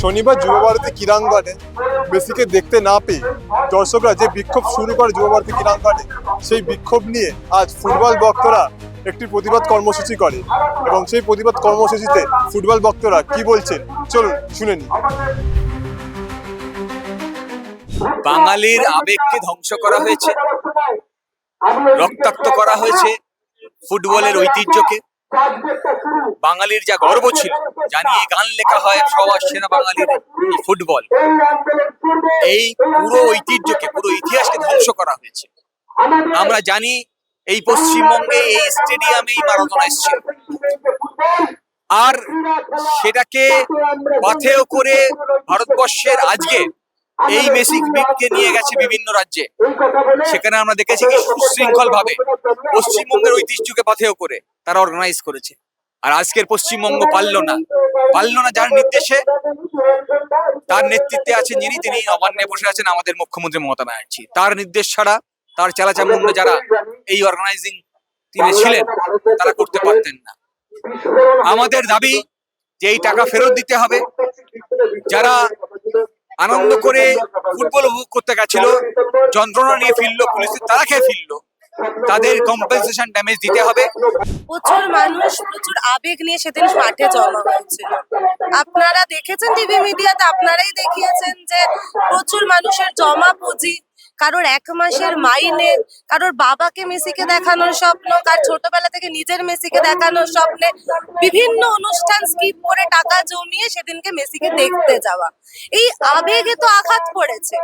শনিবার যুবভারতী ক্রীড়াঙ্গনে মেসিকে দেখতে না পেয়ে দর্শকরা যে বিক্ষোভ শুরু করে যুবভারতী ক্রীড়াঙ্গনে, সেই বিক্ষোভ নিয়ে আজ ফুটবল ভক্তরা একটি প্রতিবাদ কর্মসূচি করে। এবং সেই প্রতিবাদ কর্মসূচিতে ফুটবল ভক্তরা কি বলছেন, চলুন শুনে নিই। বাঙালির আবেগকে ধ্বংস করা হয়েছে, রক্তাক্ত করা হয়েছে ফুটবলের ঐতিহ্যকে। বাঙালির যা গর্ব ছিল জানিয়ে গান লেখা হয় সবার সেরা বাঙালির ফুটবল। এই পুরো ঐতিহ্যকে পুরো ইতিহাসকে ধ্বংস করা হয়েছে। আমরা জানি এই পশ্চিমবঙ্গে এই স্টেডিয়ামেই মারাদোনা এসেছিল। আর সেটাকে পাথেয় করে ভারতবর্ষের আজকে এই মেসিকে নিয়ে গেছে বিভিন্ন রাজ্যে। সেখানে আমরা দেখেছি কি সুশৃঙ্খল ভাবে পশ্চিমবঙ্গের ঐতিহ্যকে পাথেয় করে তারা অর্গানাইজ করেছে। আর আজকের পশ্চিমবঙ্গ পারল না। পারল না যার নির্দেশে তার নেতৃত্বে আছেন যিনি তিনি নবান্নে বসে আছেন আমাদের মুখ্যমন্ত্রী মমতা ব্যানার্জি। তার নির্দেশ ছাড়া তার চালাচামুন্ড যারা এই অর্গানাইজিং তিনি ছিলেন তারা করতে পারতেন না। আমাদের দাবি যে এই টাকা ফেরত দিতে হবে। যারা আনন্দ করে ফুটবল উপভোগ করতে গেছিল। যন্ত্রণা নিয়ে ফিরলো পুলিশের তারা খেয়ে ফিরলো। তাদের কম্পেনসেশন ড্যামেজ দিতে হবে। প্রচুর মানুষ প্রচুর আবেগ নিয়ে সেদিন মাঠে জমা হয়েছিল। আপনারা দেখেছেন টিভি মিডিয়াতে আপনারাই দেখিয়েছেন যে প্রচুর মানুষের জমা পুঁজি কারোর এক মাসের মাইনে, কারোর বাবাকে মেসিকে দেখানোর স্বপ্ন, কার ছোটবেলা থেকে নিজের মেসিকে দেখানোর স্বপ্নে বিভিন্ন অনুষ্ঠান স্কিপ করে টাকা জমিয়ে সেদিনকে মেসিকে দেখতে যাওয়া। এই আবেগে তো আঘাত পড়েছে।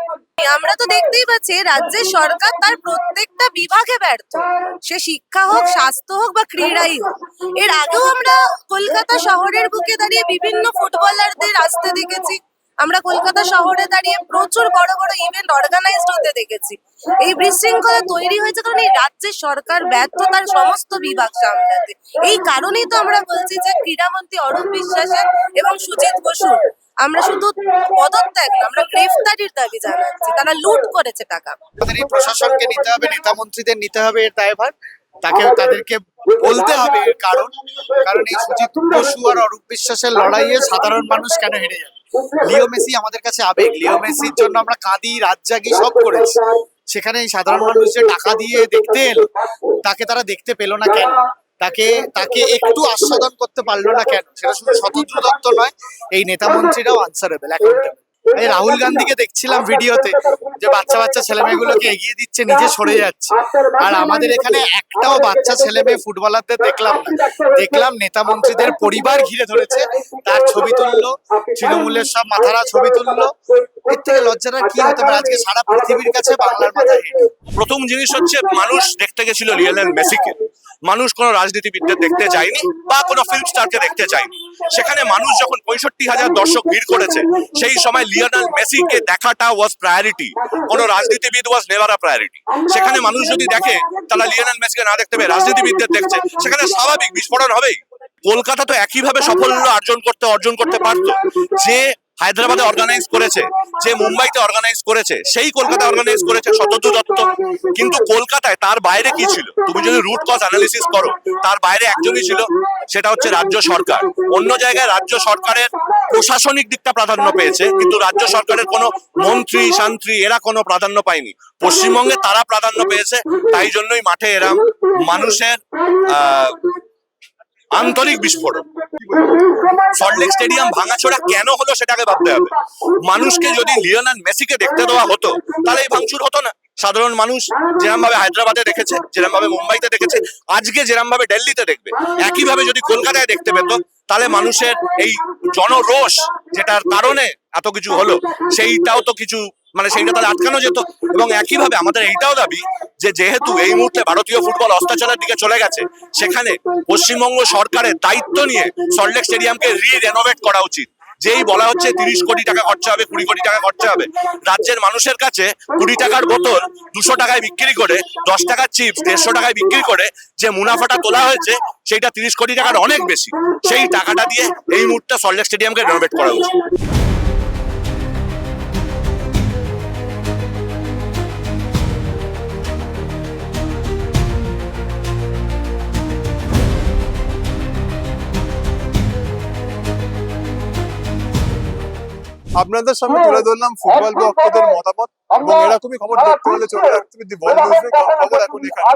আমরা তো দেখতেই পাচ্ছি, রাজ্যের সরকার তার প্রত্যেকটা বিভাগে ব্যর্থ। সে শিক্ষা হোক, স্বাস্থ্য হোক বা ক্রীড়াই হোক। এর আগেও আমরা কলকাতা শহরের বুকে দাঁড়িয়ে বিভিন্ন ফুটবলারদের আসতে দেখেছি। আমরা কলকাতা শহরে দাঁড়িয়ে প্রচুর বড় বড় ইভেন্ট অর্গানাইজড হতে দেখেছি। এই বিশৃঙ্খলা তৈরি হয়েছে কারণ এই রাজ্যের সরকার ব্যর্থ, তার সমস্ত বিভাগ সামলাতে। এই কারণেই তো আমরা বলছি যে ক্রীড়ামন্ত্রী অরূপ বিশ্বাসের এবং সুজিত বসুর। আমরা শুধু পদত্যাগ আমরা গ্রেফতারির দাবি জানাচ্ছি। তারা লুট করেছে টাকা। আমাদের এই প্রশাসনকে নিতে হবে নেতা মন্ত্রীদের নিতে হবে এর দায়ভার তাকে, তাদেরকে বলতে হবে এর কারণ। কারণ এই সুজিত বসু আর অরূপ বিশ্বাসের লড়াইয়ে সাধারণ মানুষ কেন হেরে যাবে? লিও মেসি আমাদের কাছে আবেগ। লিও মেসির জন্য আমরা কাঁদি রাত জাগি সব করেছি। সেখানে সাধারণ মানুষ যে টাকা দিয়ে দেখতে এলো, তাকে তারা দেখতে পেল না কেন? তাকে তাকে একটু আস্বাদন করতে পারল না কেন? সেটা শুধু স্বতন্ত্র দত্ত নয়, এই নেতা মন্ত্রীরাও আনসারেবেল অ্যাকাউন্টেবল এই রাহুল গান্ধীকে দেখছিলাম ভিডিওতে যে বাচ্চা বাচ্চা ছেলে মেয়েগুলোকে এগিয়ে দিচ্ছে, নিজে সরে যাচ্ছে। আর আমাদের এখানে একটাও বাচ্চা ছেলে মেয়ে ফুটবলারদের দেখলাম না। দেখলাম নেতা মন্ত্রীদের পরিবার ঘিরে ধরেছে। তার ছবি তুললো, তৃণমূলের সব মাথারা ছবি তুললো। এর থেকে লজ্জাটা কি হতে পারে? আজকে সারা পৃথিবীর কাছে বাংলার মাথা প্রথম জিনিস হচ্ছে মানুষ দেখতে গেছিল লিওনেল মেসিকে। মানুষ কোনো রাজনীতিবিদদের দেখতে যায়নি বা কোনো ফিল্ম স্টারকে দেখতে চায়নি সেখানে মানুষ যখন পঁয়ষট্টি হাজার দর্শক ভিড় করেছে, সেই সময় লিওনেল মেসিকে দেখাটা ওয়াজ প্রায়োরিটি কোনো রাজনীতিবিদ ওয়াজ নেভার আ প্রায়োরিটি সেখানে মানুষ যদি দেখে তারা লিওনেল মেসিকে না দেখতে পেয়ে রাজনীতিবিদদের দেখছে। সেখানে স্বাভাবিক বিস্ফোরণ হবেই। কলকাতা তো একইভাবে সাফল্য অর্জন করতে অর্জন করতে পারতো। যে হায়দ্রাবাদে অর্গানাইজ করেছে, যে মুম্বাইতে অর্গানাইজ করেছে, সেই কলকাতা অর্গানাইজ করেছে শতদ্রু দত্ত কিন্তু কলকাতায় তার বাইরে কি ছিল? তুমি যদি রুট কজ অ্যানালিসিস করো, তার বাইরে একজনই ছিল, সেটা হচ্ছে রাজ্য সরকার। অন্য জায়গায় রাজ্য সরকারের প্রশাসনিক দিকটা প্রাধান্য পেয়েছে, কিন্তু রাজ্য সরকারের কোনো মন্ত্রী, শান্ত্রী এরা কোনো প্রাধান্য পায়নি। পশ্চিমবঙ্গে তারা প্রাধান্য পেয়েছে, তাই জন্যই মাঠে এরা মানুষের আন্তরিক বিস্ফোরণ সল্টলেক স্টেডিয়াম ভাঙাচোরা কেন হলো সেটাকে ভাবতে হবে? মানুষকে যদি লিওনাল মেসিকে দেখতে দেওয়া হতো, তাহলে এই ভাঙচুর হতো না। সাধারণ মানুষ যেরকম ভাবে হায়দ্রাবাদে দেখেছে যেরকম ভাবে মুম্বাইতে দেখেছে, আজকে যেরকম ভাবে দিল্লিতে দেখবে একই ভাবে যদি কলকাতায় দেখতে পেত, তাহলে মানুষের এই জনরোষ যেটার কারণে এত কিছু হলো, সেইটাও তো কিছু মানে সেইটা তাহলে আটকানো যেত। এবং একইভাবে আমাদের এইটাও দাবি যে যেহেতু এই মুহূর্তে ভারতীয় ফুটবল অস্তাচলের দিকে চলে গেছে, সেখানে পশ্চিমবঙ্গ সরকারের দায়িত্ব নিয়ে সল্টলেক স্টেডিয়ামকে রি রেনোভেট করা উচিত। যেই বলা হচ্ছে তিরিশ কোটি টাকা খরচা হবে, কুড়ি কোটি টাকা খরচা হবে। রাজ্যের মানুষের কাছে কুড়ি টাকার বোতল দুশো টাকায় বিক্রি করে, দশ টাকার চিপস দেড়শো টাকায় বিক্রি করে যে মুনাফাটা তোলা হয়েছে, সেইটা তিরিশ কোটি টাকার অনেক বেশি। সেই টাকাটা দিয়ে এই মুহূর্তে সল্টলেক স্টেডিয়ামকে রেনোভেট করা উচিত। আপনাদের সামনে তুলে ধরলাম ফুটবল ভক্তদের মতামত এবং এরকমই খবর দেখতে হলে চলে রাখতে খবর এখন এখানে।